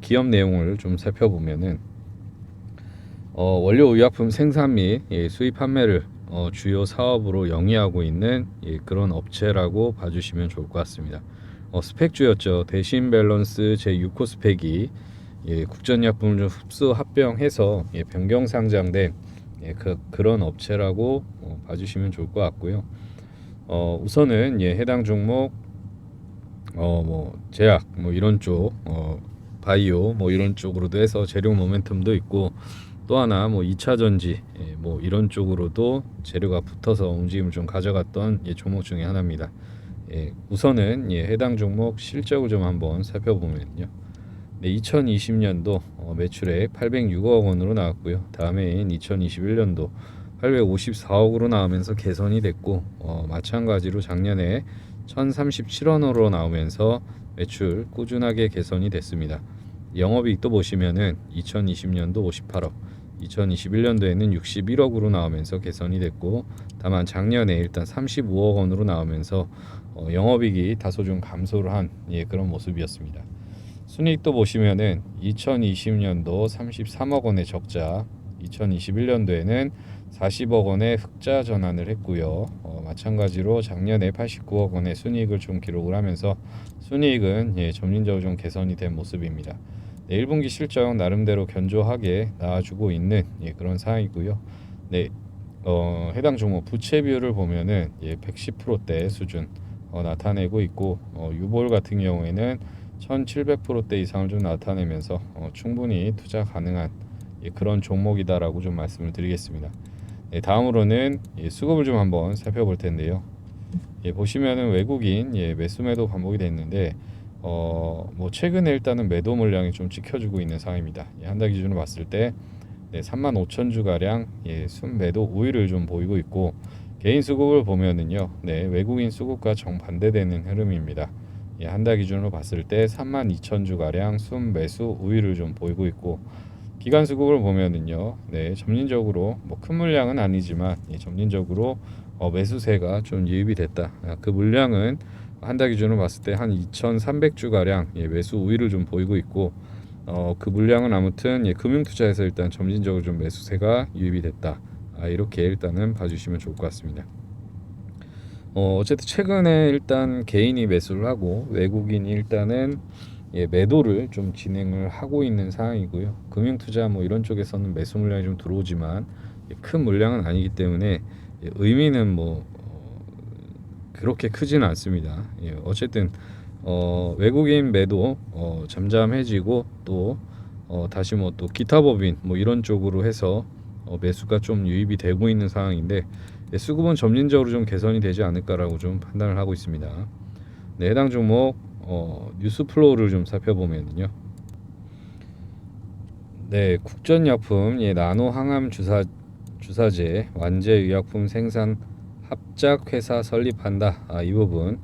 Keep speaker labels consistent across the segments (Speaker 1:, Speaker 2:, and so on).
Speaker 1: 기- 기업 내용을 좀 살펴보면은 어, 원료 의약품 생산 및 예, 수입 판매를 어, 주요 사업으로 영위하고 있는 예, 그런 업체라고 봐주시면 좋을 것 같습니다. 어, 스펙주였죠. 대신 밸런스 제 6호 스펙이 예, 국전약품을 좀 흡수 합병해서 예, 변경 상장된 예, 그, 그런 업체라고 어, 봐주시면 좋을 것 같고요. 어, 우선은 예, 해당 종목 어, 뭐 제약 뭐 이런 쪽 어, 바이오 뭐 이런 쪽으로도 해서 재료 모멘텀도 있고 또 하나 뭐 2차 전지 예, 뭐 이런 쪽으로도 재료가 붙어서 움직임을 좀 가져갔던 예, 종목 중에 하나입니다. 예, 우선은 예, 해당 종목 실적을 좀 한번 살펴보면요. 네, 2020년도 어, 매출액 806억 원으로 나왔고요. 다음해인 2021년도 854억으로 나오면서 개선이 됐고 어, 마찬가지로 작년에 1,037원으로 나오면서 매출 꾸준하게 개선이 됐습니다. 영업이익도 보시면은 2020년도 58억, 2021년도에는 61억으로 나오면서 개선이 됐고 다만 작년에 일단 35억 원으로 나오면서 어, 영업이익이 다소 좀 감소를 한 예, 그런 모습이었습니다. 순이익도 보시면은 2020년도 33억 원의 적자, 2021년도에는 40억 원의 흑자 전환을 했고요. 어, 마찬가지로 작년에 89억 원의 순이익을 좀 기록을 하면서 순이익은 예, 점진적으로 좀 개선이 된 모습입니다. 네, 1분기 실적 나름대로 견조하게 나와주고 있는 예, 그런 상황이고요. 네, 어, 해당 종목 부채 비율을 보면은 예, 110%대 수준 어, 나타내고 있고 어, 유볼 같은 경우에는 1,700%대 이상을 좀 나타내면서 어, 충분히 투자 가능한 예, 그런 종목이다라고 좀 말씀을 드리겠습니다. 예, 다음으로는 예, 수급을 좀 한번 살펴볼 텐데요. 예, 보시면은 외국인 예, 매수 매도 반복이 됐는데 어, 뭐 최근에 일단은 매도 물량이 좀 지켜주고 있는 상황입니다. 예, 한달 기준으로 봤을 때 네, 3만 5천 주 가량 예, 순매도 우위를 좀 보이고 있고 개인 수급을 보면은요, 네, 외국인 수급과 정반대되는 흐름입니다. 예, 한달 기준으로 봤을 때 3만 2천 주 가량 순매수 우위를 좀 보이고 있고 기간 수급을 보면은요, 네, 점진적으로 뭐 큰 물량은 아니지만 예, 점진적으로 어, 매수세가 좀 유입이 됐다. 아, 그 물량은 한 달 기준으로 봤을 때 한 2,300주 가량 예, 매수 우위를 좀 보이고 있고 어, 그 물량은 아무튼 예, 금융투자에서 일단 점진적으로 좀 매수세가 유입이 됐다. 아, 이렇게 일단은 봐주시면 좋을 것 같습니다. 어, 어쨌든 최근에 일단 개인이 매수를 하고 외국인이 일단은 예, 매도를 좀 진행을 하고 있는 상황이고요. 금융투자 뭐 이런 쪽에서는 매수 물량이 좀 들어오지만 예, 큰 물량은 아니기 때문에 예, 의미는 뭐 어, 그렇게 크지는 않습니다. 예, 어쨌든 어, 외국인 매도 어, 잠잠해지고 또 어, 다시 뭐 또 기타 법인 뭐 이런 쪽으로 해서 어, 매수가 좀 유입이 되고 있는 상황인데 예, 수급은 점진적으로 좀 개선이 되지 않을까라고 좀 판단을 하고 있습니다. 네, 해당 종목 어, 뉴스 플로우를 좀 살펴보면요. 네, 국전약품 예, 나노 항암 주사 주사제 완제 의약품 생산 합작 회사 설립한다. 아, 이 부분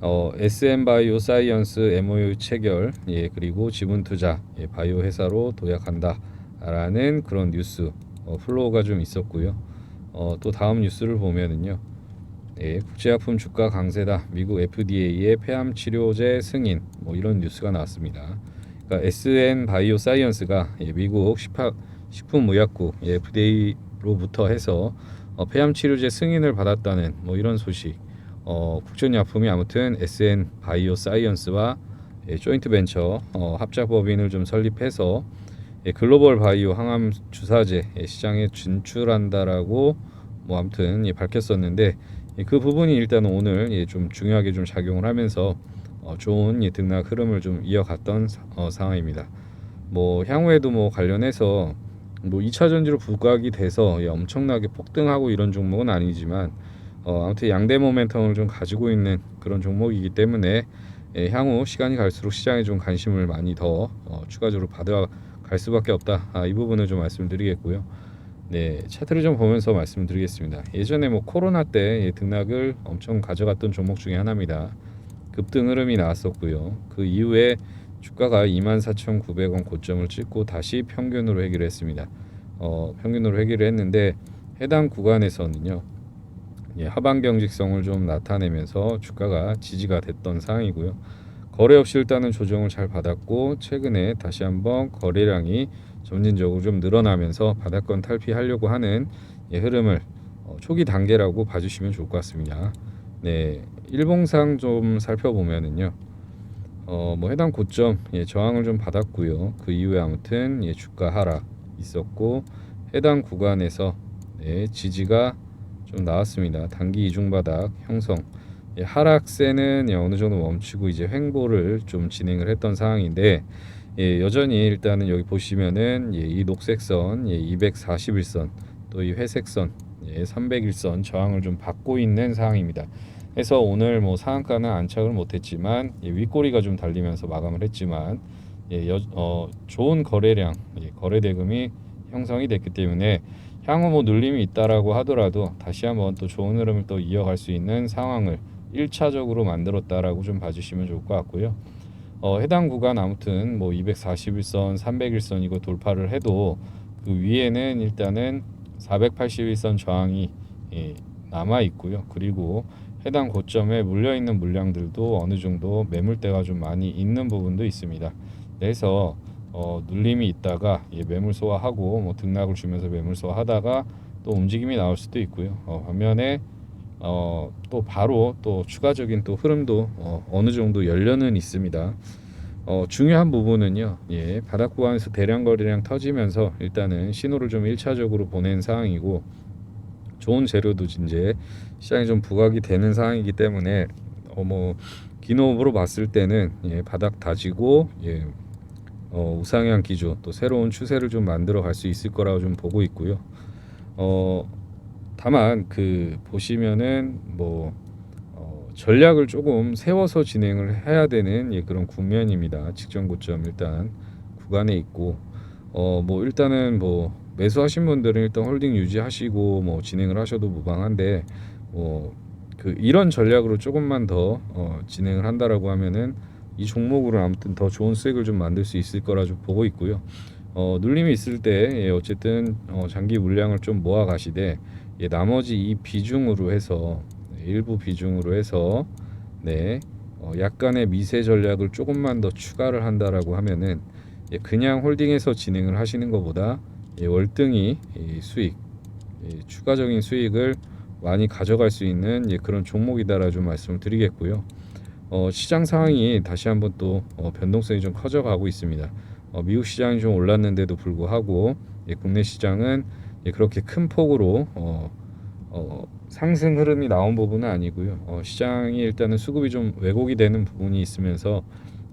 Speaker 1: 어, SM 바이오 사이언스 MOU 체결 예, 그리고 지분 투자 예, 바이오 회사로 도약한다라는 그런 뉴스 어, 플로우가 좀 있었고요. 어, 또 다음 뉴스를 보면은요. 예, 국제약품 주가 강세다. 미국 FDA의 폐암 치료제 승인 뭐 이런 뉴스가 나왔습니다. 그러니까 SN 바이오 사이언스가 예, 미국 식품의약국 예, FDA로부터 해서 어, 폐암 치료제 승인을 받았다는 뭐 이런 소식. 어, 국전약품이 아무튼 SN 바이오 사이언스와 예, 조인트 벤처 어, 합작 법인을 좀 설립해서 예, 글로벌 바이오 항암 주사제 예, 시장에 진출한다라고 뭐 아무튼 예, 밝혔었는데 예, 그 부분이 일단 오늘 예, 좀 중요하게 좀 작용을 하면서 어, 좋은 예, 등락 흐름을 좀 이어갔던 사- 어, 상황입니다. 뭐 향후에도 뭐 관련해서 뭐 2차 전지로 부각이 돼서 예, 엄청나게 폭등하고 이런 종목은 아니지만 어, 아무튼 양대 모멘텀을 좀 가지고 있는 그런 종목이기 때문에 예, 향후 시간이 갈수록 시장에 좀 관심을 많이 더 어, 추가적으로 받아 갈 수밖에 없다. 아, 이 부분을 좀 말씀드리겠고요. 네, 차트를 좀 보면서 말씀드리겠습니다. 예전에 뭐 코로나 때 예, 등락을 엄청 가져갔던 종목 중에 하나입니다. 급등 흐름이 나왔었고요. 그 이후에 주가가 24,900원 고점을 찍고 다시 평균으로 회귀를 했습니다. 어, 평균으로 회귀를 했는데 해당 구간에서는요. 예, 하방 경직성을 좀 나타내면서 주가가 지지가 됐던 상황이고요. 거래 없이 일단은 조정을 잘 받았고 최근에 다시 한번 거래량이 점진적으로 좀 늘어나면서 바닥권 탈피하려고 하는 예, 흐름을 어, 초기 단계라고 봐주시면 좋을 것 같습니다. 네, 일봉상 좀 살펴보면은요. 어, 뭐 해당 고점 예, 저항을 좀 받았고요. 그 이후에 아무튼 예, 주가 하락 있었고 해당 구간에서 네, 지지가 좀 나왔습니다. 단기 이중 바닥 형성. 예, 하락세는 예, 어느 정도 멈추고 이제 횡보를 좀 진행을 했던 상황인데 예, 여전히 일단은 여기 보시면은 예, 이 녹색선, 예, 241선, 또 이 회색선, 예, 301선 저항을 좀 받고 있는 상황입니다. 해서 오늘 뭐 상한가는 안착을 못했지만 예, 윗꼬리가 좀 달리면서 마감을 했지만 예, 여, 어, 좋은 거래량, 예, 거래 대금이 형성이 됐기 때문에 향후 뭐 눌림이 있다라고 하더라도 다시 한번 또 좋은 흐름을 또 이어갈 수 있는 상황을 1차적으로 만들었다라고 좀 봐주시면 좋을 것 같고요. 어, 해당 구간 아무튼 뭐 241선, 301선 이거 돌파를 해도 그 위에는 일단은 481선 저항이 예, 남아 있고요. 그리고 해당 고점에 물려 있는 물량들도 어느 정도 매물대가 좀 많이 있는 부분도 있습니다. 그래서 어, 눌림이 있다가 예, 매물 소화하고 뭐 등락을 주면서 매물 소화하다가 또 움직임이 나올 수도 있고요. 어, 반면에 어, 또 바로 또 추가적인 또 흐름도 어, 어느 정도 열려는 있습니다. 어, 중요한 부분은요, 예, 바닥 구간에서 대량 거래량 터지면서 일단은 신호를 좀 1차적으로 보낸 상황이고, 좋은 재료도 이제 시장에 좀 부각이 되는 상황이기 때문에, 어, 뭐, 기노업으로 봤을 때는, 예, 바닥 다지고, 예, 어, 우상향 기조, 또 새로운 추세를 좀 만들어 갈 수 있을 거라고 좀 보고 있고요. 어, 다만 그 보시면은 뭐 어, 전략을 조금 세워서 진행을 해야 되는 예, 그런 국면입니다. 직전 고점 일단 구간에 있고 어 뭐 일단은 뭐 매수하신 분들은 일단 홀딩 유지하시고 뭐 진행을 하셔도 무방한데 뭐 그 이런 전략으로 조금만 더 어, 진행을 한다라고 하면은 이 종목으로 아무튼 더 좋은 수익을 좀 만들 수 있을 거라 좀 보고 있고요. 어, 눌림이 있을 때 예, 어쨌든 어, 장기 물량을 좀 모아 가시되 예, 나머지 이 비중으로 해서 네, 일부 비중으로 해서 네 어, 약간의 미세 전략을 조금만 더 추가를 한다라고 하면은 예, 그냥 홀딩해서 진행을 하시는 것보다 예, 월등히 이 수익 예, 추가적인 수익을 많이 가져갈 수 있는 예, 그런 종목이다라 좀 말씀을 드리겠고요. 어, 시장 상황이 다시 한번 또 어, 변동성이 좀 커져가고 있습니다. 어, 미국 시장이 좀 올랐는데도 불구하고 예, 국내 시장은 예, 그렇게 큰 폭으로 어, 어, 상승 흐름이 나온 부분은 아니고요. 어, 시장이 일단은 수급이 좀 왜곡이 되는 부분이 있으면서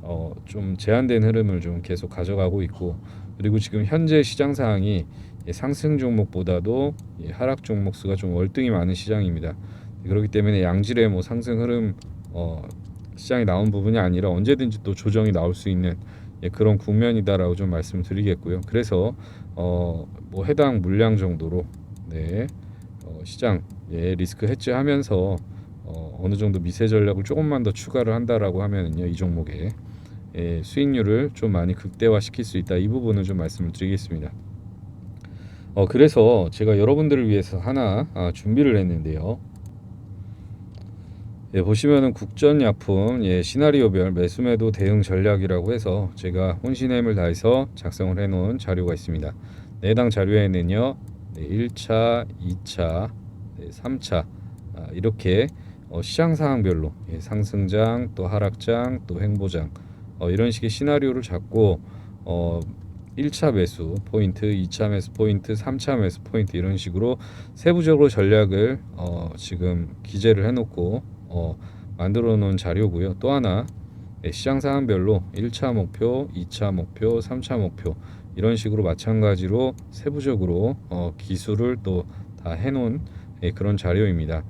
Speaker 1: 어, 좀 제한된 흐름을 좀 계속 가져가고 있고 그리고 지금 현재 시장 상황이 예, 상승 종목보다도 예, 하락 종목 수가 좀 월등히 많은 시장입니다. 그렇기 때문에 양질의 뭐 상승 흐름 어, 시장이 나온 부분이 아니라 언제든지 또 조정이 나올 수 있는 예, 그런 국면이다라고 좀 말씀드리겠고요. 그래서 어, 뭐 해당 물량 정도로 네, 어, 시장 예, 리스크 해지 하면서 어, 어느 정도 미세 전략을 조금만 더 추가를 한다라고 하면은요 이 종목에 예, 수익률을 좀 많이 극대화 시킬 수 있다 이 부분을 좀 말씀을 드리겠습니다. 어, 그래서 제가 여러분들을 위해서 하나 아, 준비를 했는데요. 예, 보시면은 국전약품 예, 시나리오별 매수매도 대응 전략이라고 해서 제가 혼신의 힘을 다해서 작성을 해놓은 자료가 있습니다. 네, 해당 자료에는요, 네, 1차, 2차, 네, 3차 아, 이렇게 어, 시장 상황별로 예, 상승장, 또 하락장, 또 횡보장 어, 이런 식의 시나리오를 잡고 어, 1차 매수 포인트, 2차 매수 포인트, 3차 매수 포인트 이런 식으로 세부적으로 전략을 어, 지금 기재를 해놓고 어, 만들어 놓은 자료고요. 또 하나 예, 시장 상황별로 1차 목표, 2차 목표, 3차 목표 이런 식으로 마찬가지로 세부적으로 어, 기술을 또 다 해놓은 예, 그런 자료입니다.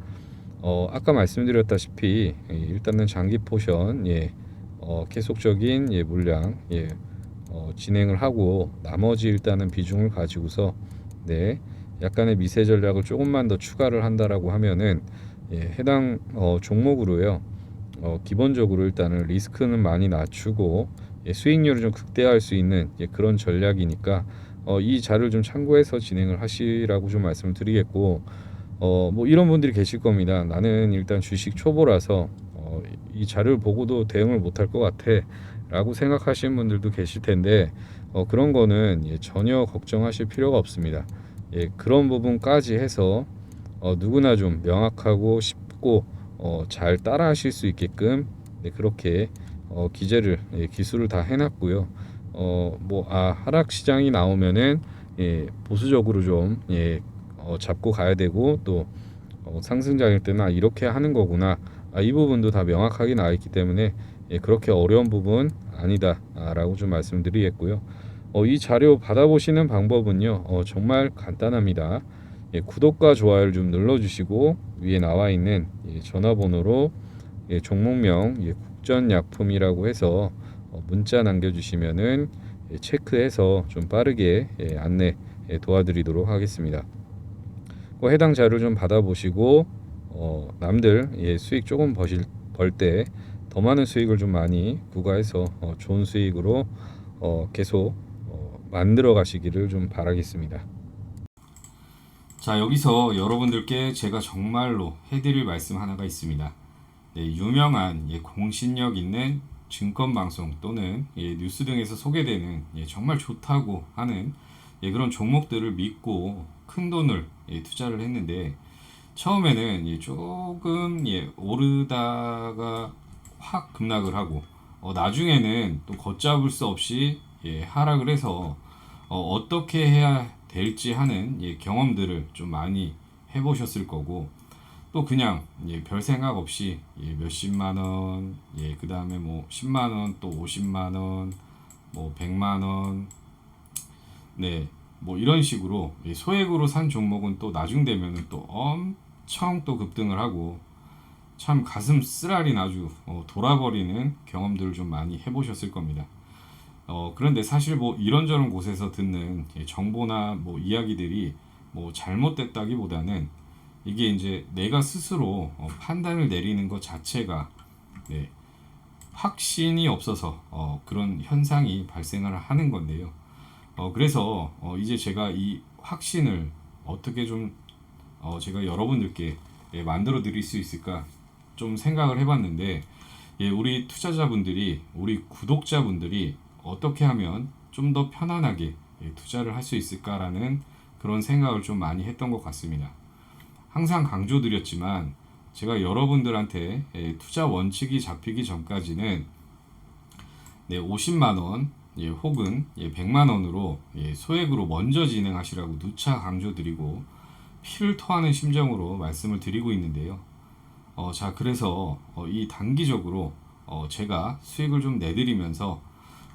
Speaker 1: 어, 아까 말씀드렸다시피 예, 일단은 장기 포션 예, 어, 계속적인 예, 물량 예, 어, 진행을 하고 나머지 일단은 비중을 가지고서 네 약간의 미세 전략을 조금만 더 추가를 한다라고 하면은 예, 해당 어, 종목으로요. 어, 기본적으로 일단은 리스크는 많이 낮추고 예, 수익률을 좀 극대화할 수 있는 예, 그런 전략이니까 어, 이 자료를 좀 참고해서 진행을 하시라고 좀 말씀을 드리겠고 어, 뭐 이런 분들이 계실 겁니다. 나는 일단 주식 초보라서 어, 이 자료를 보고도 대응을 못할 것 같아 라고 생각하시는 분들도 계실 텐데 어, 그런 거는 예, 전혀 걱정하실 필요가 없습니다. 예, 그런 부분까지 해서 어, 누구나 좀 명확하고 쉽고 어, 잘 따라하실 수 있게끔 네, 그렇게 어, 기재를 예, 기술을 다 해놨고요. 어, 뭐 아, 하락 시장이 나오면은 예, 보수적으로 좀 예, 어, 잡고 가야 되고 또 어, 상승장일 때는 아, 이렇게 하는 거구나. 아, 이 부분도 다 명확하게 나와 있기 때문에 예, 그렇게 어려운 부분 아니다라고 좀 말씀드리겠고요. 어, 이 자료 받아보시는 방법은요, 어, 정말 간단합니다. 예, 구독과 좋아요를 좀 눌러주시고 위에 나와 있는 예, 전화번호로 예, 종목명 예, 국전약품이라고 해서 어, 문자 남겨주시면은 예, 체크해서 좀 빠르게 예, 안내 예, 도와드리도록 하겠습니다. 그 해당 자료를 좀 받아보시고 어, 남들 예, 수익 조금 버실 벌 때 더 많은 수익을 좀 많이 구가해서 어, 좋은 수익으로 어, 계속 어, 만들어 가시기를 좀 바라겠습니다. 자 여기서 여러분들께 제가 정말로 해드릴 말씀 하나가 있습니다. 네, 유명한 예, 공신력 있는 증권 방송 또는 예, 뉴스 등에서 소개되는 예, 정말 좋다고 하는 예, 그런 종목들을 믿고 큰 돈을 예, 투자를 했는데 처음에는 예, 조금 예, 오르다가 확 급락을 하고 어, 나중에는 또 걷잡을 수 없이 예, 하락을 해서 어, 어떻게 해야 될지 하는 예, 경험들을 좀 많이 해보셨을 거고 또 그냥 예, 별 생각 없이 예, 몇십만 원, 예, 그 다음에 뭐 10만 원, 또 50만 원, 뭐 100만 원, 네, 뭐 이런 식으로 예, 소액으로 산 종목은 또 나중 되면은 또 엄청 또 급등을 하고 참 가슴 쓰라린 아주 어, 돌아버리는 경험들을 좀 많이 해보셨을 겁니다. 어, 그런데 사실 뭐 이런저런 곳에서 듣는 예, 정보나 뭐 이야기들이 뭐 잘못됐다기보다는 이게 이제 내가 스스로 어, 판단을 내리는 것 자체가 네, 확신이 없어서 어, 그런 현상이 발생을 하는 건데요. 어, 그래서 어, 이제 제가 이 확신을 어떻게 좀 어, 제가 여러분들께 예, 만들어 드릴 수 있을까 좀 생각을 해봤는데 예, 우리 투자자분들이 우리 구독자분들이 어떻게 하면 좀 더 편안하게 예, 투자를 할 수 있을까라는 그런 생각을 좀 많이 했던 것 같습니다. 항상 강조드렸지만 제가 여러분들한테 예, 투자 원칙이 잡히기 전까지는 네, 50만 원 예, 혹은 예, 100만 원으로 예, 소액으로 먼저 진행하시라고 누차 강조드리고 피를 토하는 심정으로 말씀을 드리고 있는데요. 어, 자 그래서 어, 이 단기적으로 어, 제가 수익을 좀 내드리면서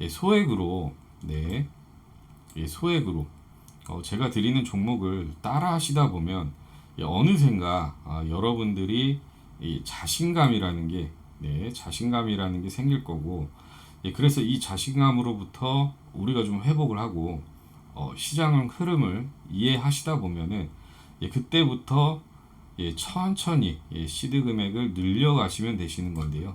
Speaker 1: 예, 소액으로 네, 예, 소액으로 어, 제가 드리는 종목을 따라 하시다 보면 예, 어느샌가 아, 여러분들이 이 자신감이라는 게 네, 자신감이라는 게 생길 거고 예, 그래서 이 자신감으로부터 우리가 좀 회복을 하고 어, 시장 흐름을 이해하시다 보면은 예, 그때부터 예, 천천히 예, 시드 금액을 늘려가시면 되시는 건데요.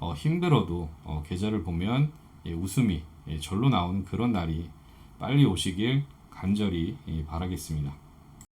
Speaker 1: 어, 힘들어도 어, 계좌를 보면 예, 웃음이 예, 절로 나오는 그런 날이 빨리 오시길 간절히 예, 바라겠습니다.